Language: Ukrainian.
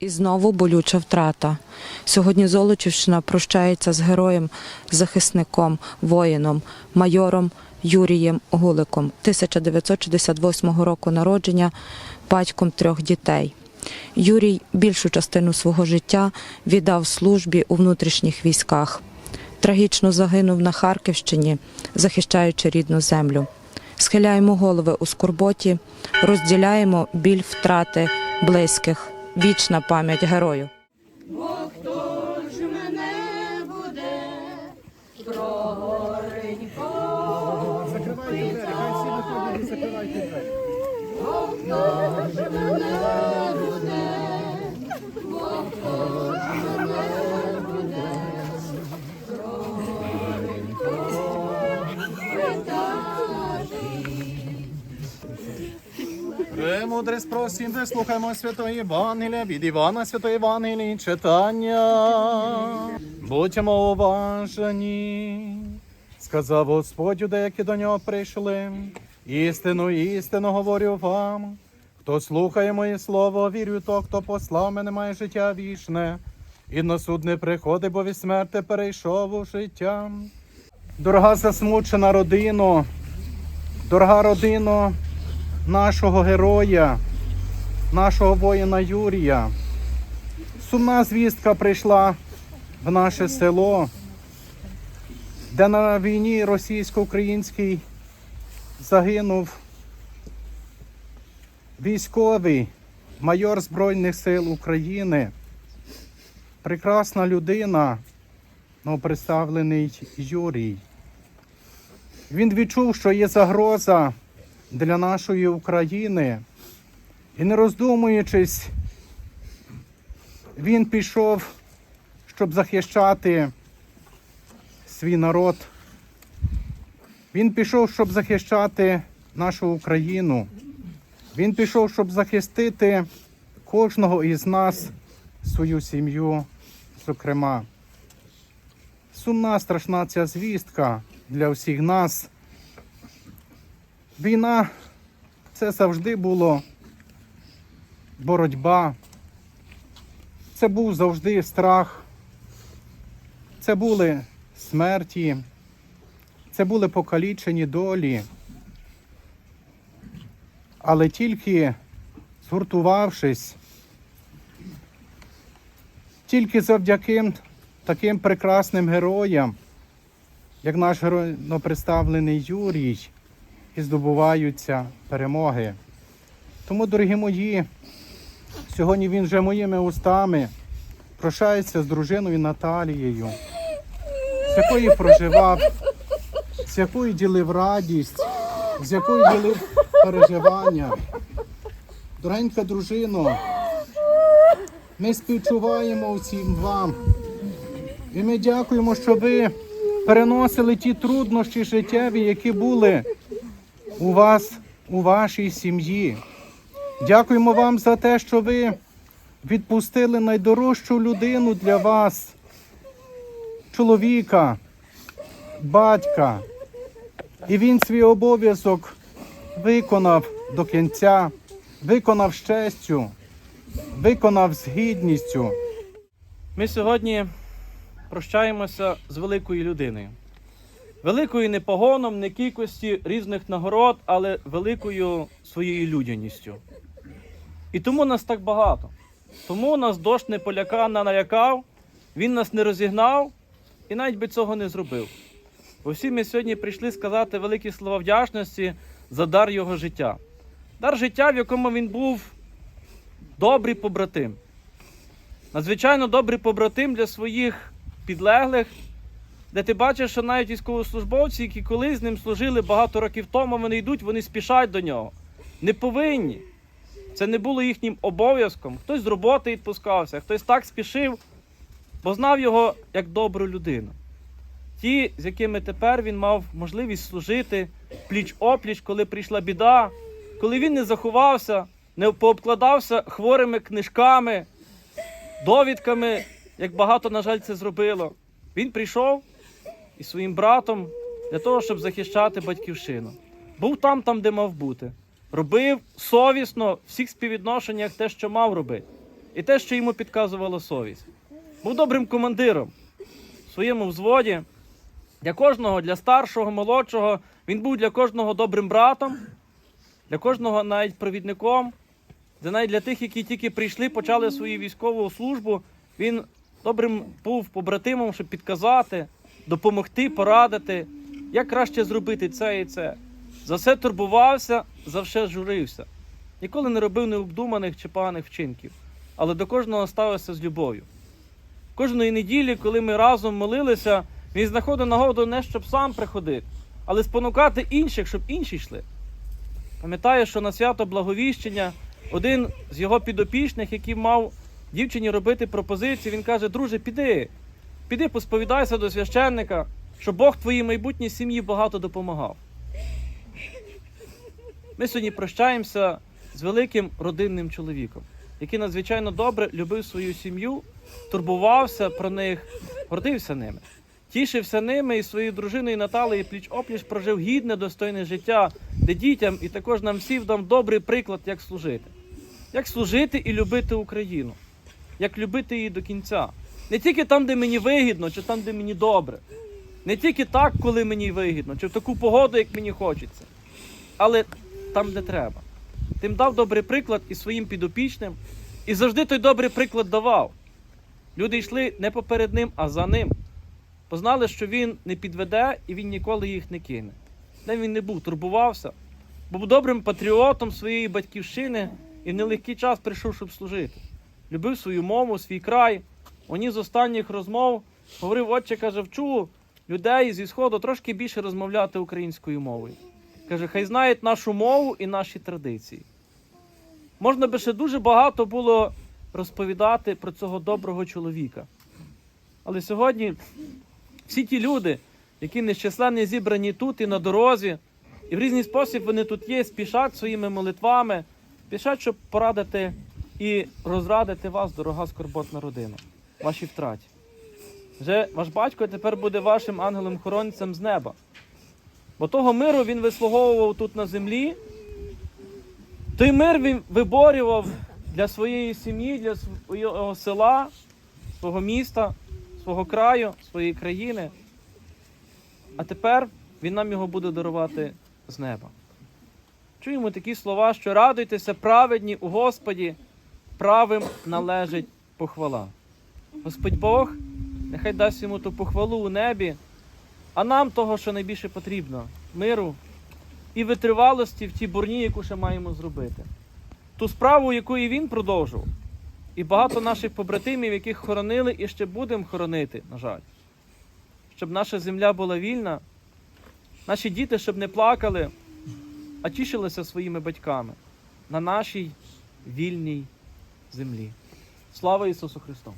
І знову болюча втрата. Сьогодні Золочівщина прощається з героєм, захисником, воїном, майором Юрієм Гуликом, 1968 року народження, батьком трьох дітей. Юрій більшу частину свого життя віддав службі у внутрішніх військах. Трагічно загинув на Харківщині, захищаючи рідну землю. Схиляємо голови у скорботі, розділяємо біль втрати близьких. Вічна пам'ять герою. Закривайте двері, хай всі виходять і закривайте двері. Премудрість просім, слухаємо Святої Євангелія, від Івана Святої Євангелії читання. Будьмо уважені. Сказав Господь у деякі до нього прийшли. Істину, істину говорю вам. Хто слухає моє слово, вірю то, хто послав мене, має життя вічне. І на суд не приходить, бо від смерти перейшов у життя. Дорога засмучена родино, дорога родино нашого героя, нашого воїна Юрія. Сумна звістка прийшла в наше село, де на війні російсько-українській загинув військовий майор Збройних сил України. Прекрасна людина, ну, представлений Юрій. Він відчув, що є загроза для нашої України. І не роздумуючись, він пішов, щоб захищати свій народ. Він пішов, щоб захищати нашу Україну. Він пішов, щоб захистити кожного із нас, свою сім'ю, зокрема. Сумна, страшна ця звістка для всіх нас. Війна це завжди було боротьба. Це був завжди страх. Це були смерті, це були покалічені долі. Але тільки згуртувавшись, тільки завдяки таким прекрасним героям, як наш герой ну, представлений Юрій, і здобуваються перемоги. Тому, дорогі мої, сьогодні він вже моїми устами прощається з дружиною Наталією, з якою проживав, з якою ділив радість, з якою ділив переживання. Дорогенька дружино, ми співчуваємо всім вам. І ми дякуємо, що ви переносили ті труднощі життєві, які були у вас, у вашій сім'ї. Дякуємо вам за те, що ви відпустили найдорожчу людину для вас, чоловіка, батька. І він свій обов'язок виконав до кінця, виконав з честю, виконав з гідністю. Ми сьогодні прощаємося з великою людиною. Великою не погоном, не кількості різних нагород, але великою своєю людяністю. І тому нас так багато. Тому нас дощ не поляка не налякав, він нас не розігнав і навіть би цього не зробив. Всі ми сьогодні прийшли сказати великі слова вдячності за дар його життя. Дар життя, в якому він був добрий побратим. Надзвичайно добрий побратим для своїх підлеглих, де ти бачиш, що навіть військовослужбовці, які колись з ним служили багато років тому, вони йдуть, вони спішать до нього. Не повинні. Це не було їхнім обов'язком. Хтось з роботи відпускався, хтось так спішив, бо знав його як добру людину. Ті, з якими тепер він мав можливість служити пліч-опліч, коли прийшла біда, коли він не заховався, не пообкладався хворими книжками, довідками, як багато, на жаль, це зробило. Він прийшов своїм братом для того, щоб захищати батьківщину. Був там, там, де мав бути. Робив совісно в всіх співвідношеннях те, що мав робити. і те, що йому підказувала совість. Був добрим командиром в своєму взводі. Для кожного, для старшого, молодшого, він був для кожного добрим братом, для кожного навіть провідником, де навіть для тих, які тільки прийшли, почали свою військову службу, він добрим був побратимом, щоб підказати, допомогти, порадити, як краще зробити це і це. За все турбувався, за все журився. Ніколи не робив необдуманих чи поганих вчинків, але до кожного ставився з любов'ю. Кожної неділі, коли ми разом молилися, він знаходив нагоду не щоб сам приходити, але спонукати інших, щоб інші йшли. Пам'ятаю, що на свято Благовіщення один з його підопічних, який мав дівчині робити пропозицію, він каже: друже, піди, піди, посповідайся до священника, що Бог твоїй майбутній сім'ї багато допомагав. Ми сьогодні прощаємося з великим родинним чоловіком, який надзвичайно добре любив свою сім'ю, турбувався про них, гордився ними, тішився ними і своєю дружиною Наталею пліч опліч прожив гідне, достойне життя, де дітям і також нам всім дам добрий приклад, як служити. Як служити і любити Україну, як любити її до кінця. Не тільки там, де мені вигідно, чи там, де мені добре. Не тільки так, коли мені вигідно, чи в таку погоду, як мені хочеться, але там, де треба. Тим дав добрий приклад і своїм підопічним, і завжди той добрий приклад давав. Люди йшли не поперед ним, а за ним. Познали, що він не підведе і він ніколи їх не кине. Де він не був, турбувався, був добрим патріотом своєї батьківщини і в нелегкий час прийшов, щоб служити. Любив свою мову, свій край. Одні з останніх розмов говорив, отче, каже, вчу людей зі Сходу трошки більше розмовляти українською мовою. Каже, хай знають нашу мову і наші традиції. Можна би ще дуже багато було розповідати про цього доброго чоловіка. Але сьогодні всі ті люди, які нещасленні зібрані тут і на дорозі, і в різний спосіб вони тут є, спішать своїми молитвами, спішать, щоб порадити і розрадити вас, дорога скорботна родина, вашій втраті. Вже ваш батько тепер буде вашим ангелом-хоронцем з неба. Бо того миру він вислуговував тут на землі. Той мир він виборював для своєї сім'ї, для свого села, свого міста, свого краю, своєї країни. А тепер він нам його буде дарувати з неба. Чуємо такі слова, що радуйтеся праведні у Господі, правим належить похвала. Господь Бог нехай дасть йому ту похвалу у небі, а нам того, що найбільше потрібно миру і витривалості в тій бурні, яку ще маємо зробити. Ту справу, яку і він продовжував, і багато наших побратимів, яких хоронили і ще будемо хоронити, на жаль. Щоб наша земля була вільна, наші діти щоб не плакали, а тішилися своїми батьками на нашій вільній землі. Слава Ісусу Христу!